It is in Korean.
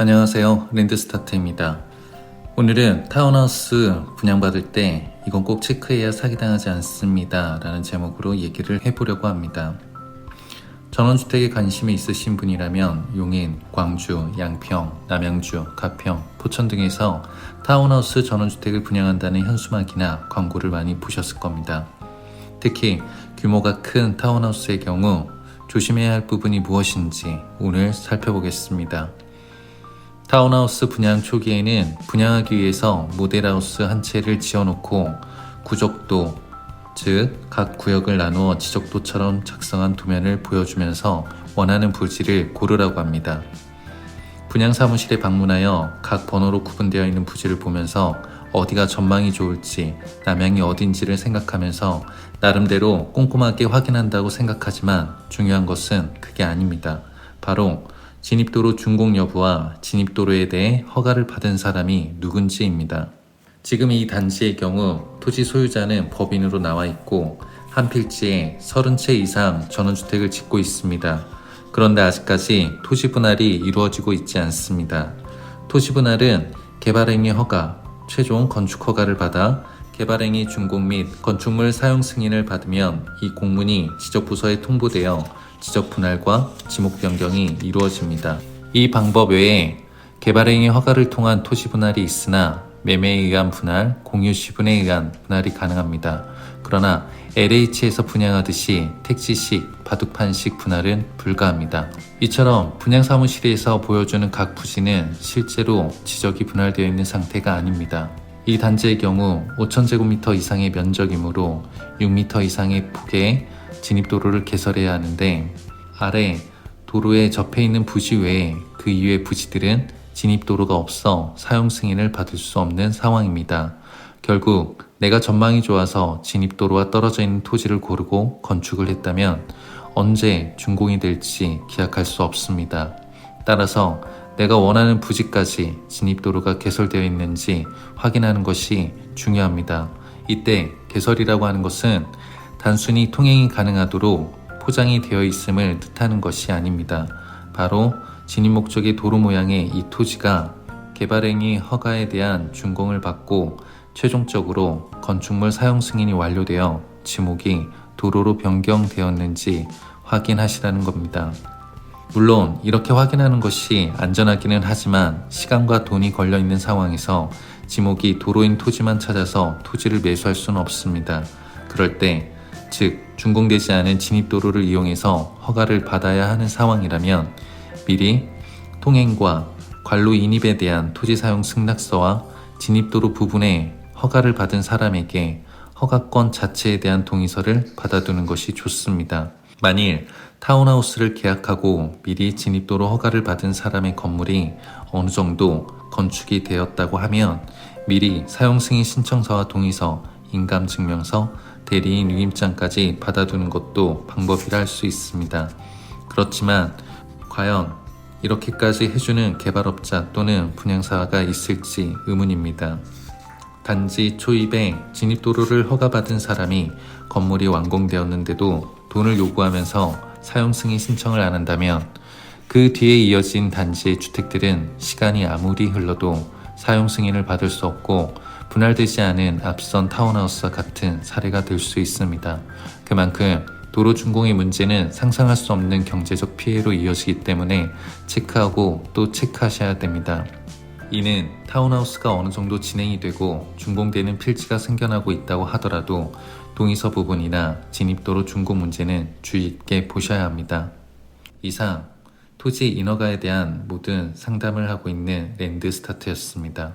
안녕하세요. 랜드스타트입니다. 오늘은 타운하우스 분양받을 때 이건 꼭 체크해야 사기당하지 않습니다. 라는 제목으로 얘기를 해보려고 합니다. 전원주택에 관심이 있으신 분이라면 용인, 광주, 양평, 남양주, 가평, 포천 등에서 타운하우스 전원주택을 분양한다는 현수막이나 광고를 많이 보셨을 겁니다. 특히 규모가 큰 타운하우스의 경우 조심해야 할 부분이 무엇인지 오늘 살펴보겠습니다. 타운하우스 분양 초기에는 분양하기 위해서 모델하우스 한 채를 지어놓고 구적도, 즉 각 구역을 나누어 지적도처럼 작성한 도면을 보여주면서 원하는 부지를 고르라고 합니다. 분양 사무실에 방문하여 각 번호로 구분되어 있는 부지를 보면서 어디가 전망이 좋을지, 남향이 어딘지를 생각하면서 나름대로 꼼꼼하게 확인한다고 생각하지만 중요한 것은 그게 아닙니다. 바로 진입도로 준공 여부와 진입도로에 대해 허가를 받은 사람이 누군지입니다. 지금 이 단지의 경우 토지 소유자는 법인으로 나와 있고 한 필지에 30채 이상 전원주택을 짓고 있습니다. 그런데 아직까지 토지 분할이 이루어지고 있지 않습니다. 토지 분할은 개발행위 허가, 최종 건축 허가를 받아 개발행위 준공 및 건축물 사용 승인을 받으면 이 공문이 지적부서에 통보되어 지적 분할과 지목 변경이 이루어집니다. 이 방법 외에 개발행위 허가를 통한 토지 분할이 있으나 매매에 의한 분할, 공유 시분에 의한 분할이 가능합니다. 그러나 LH에서 분양하듯이 택지식, 바둑판식 분할은 불가합니다. 이처럼 분양 사무실에서 보여주는 각 부지는 실제로 지적이 분할되어 있는 상태가 아닙니다. 이 단지의 경우 5,000제곱미터 이상의 면적이므로 6m 이상의 폭의 진입도로를 개설해야 하는데 아래 도로에 접해 있는 부지 외에 그 이외의 부지들은 진입도로가 없어 사용 승인을 받을 수 없는 상황입니다. 결국 내가 전망이 좋아서 진입도로와 떨어져 있는 토지를 고르고 건축을 했다면 언제 준공이 될지 기약할 수 없습니다. 따라서 내가 원하는 부지까지 진입도로가 개설되어 있는지 확인하는 것이 중요합니다. 이때 개설이라고 하는 것은 단순히 통행이 가능하도록 포장이 되어 있음을 뜻하는 것이 아닙니다. 바로 진입 목적의 도로 모양의 이 토지가 개발행위 허가에 대한 준공을 받고 최종적으로 건축물 사용 승인이 완료되어 지목이 도로로 변경되었는지 확인하시라는 겁니다. 물론 이렇게 확인하는 것이 안전하기는 하지만 시간과 돈이 걸려 있는 상황에서 지목이 도로인 토지만 찾아서 토지를 매수할 수는 없습니다. 그럴 때, 즉, 준공되지 않은 진입도로를 이용해서 허가를 받아야 하는 상황이라면 미리 통행과 관로 인입에 대한 토지 사용 승낙서와 진입도로 부분에 허가를 받은 사람에게 허가권 자체에 대한 동의서를 받아두는 것이 좋습니다. 만일 타운하우스를 계약하고 미리 진입도로 허가를 받은 사람의 건물이 어느 정도 건축이 되었다고 하면 미리 사용승인 신청서와 동의서, 인감증명서, 대리인 위임장까지 받아두는 것도 방법이라 할 수 있습니다. 그렇지만 과연 이렇게까지 해주는 개발업자 또는 분양사가 있을지 의문입니다. 단지 초입에 진입도로를 허가받은 사람이 건물이 완공되었는데도 돈을 요구하면서 사용 승인 신청을 안 한다면 그 뒤에 이어진 단지의 주택들은 시간이 아무리 흘러도 사용 승인을 받을 수 없고 분할되지 않은 앞선 타운하우스와 같은 사례가 될 수 있습니다. 그만큼 도로 준공의 문제는 상상할 수 없는 경제적 피해로 이어지기 때문에 체크하고 또 체크하셔야 됩니다. 이는 타운하우스가 어느 정도 진행이 되고 준공되는 필지가 생겨나고 있다고 하더라도 동의서 부분이나 진입도로 준공 문제는 주의 있게 보셔야 합니다. 이상 토지 인허가에 대한 모든 상담을 하고 있는 랜드 스타트였습니다.